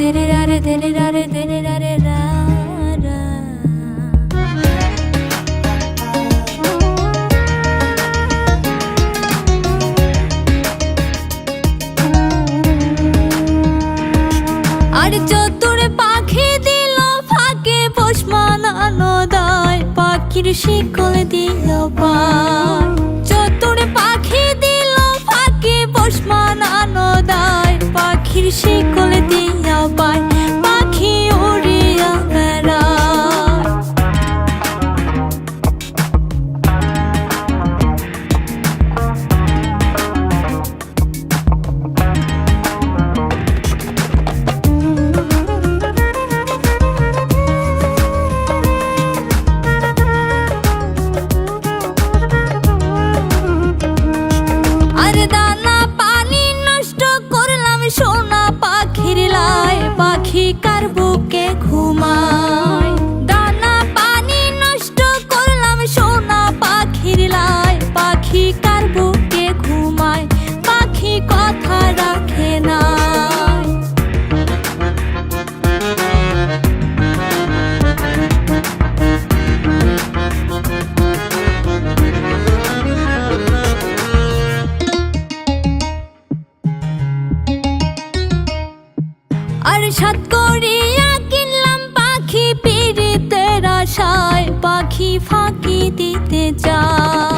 রারে দেরে রারে দেরে রারে রা রা। আর পাখি দিল ফাঁকে পোষ মানানো দায় পাখির শিকল দিল পায় চতুর পাখি দিল ফাঁকে পোষ মানানো দায় শিকল দিয়া পায় লাই পাখি কার বুকে সাত করিয়া কিনলাম পাখি পিড়িতের আশায় পাখি ফাঁকি দিতে যায়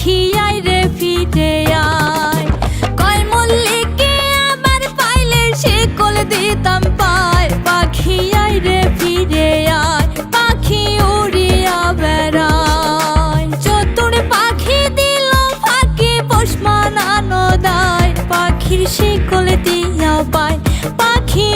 পাখি রে ফিরে আয়। কয় আবার পাইলে সে কল দিতাম পায়। পাখি রে ফিরে পাখি উড়িয়া বেড়ায়। চতুর পাখি দিল ফাঁকি পোষমান আনদায় পাখির শিকল দিয়া পায়, পাখি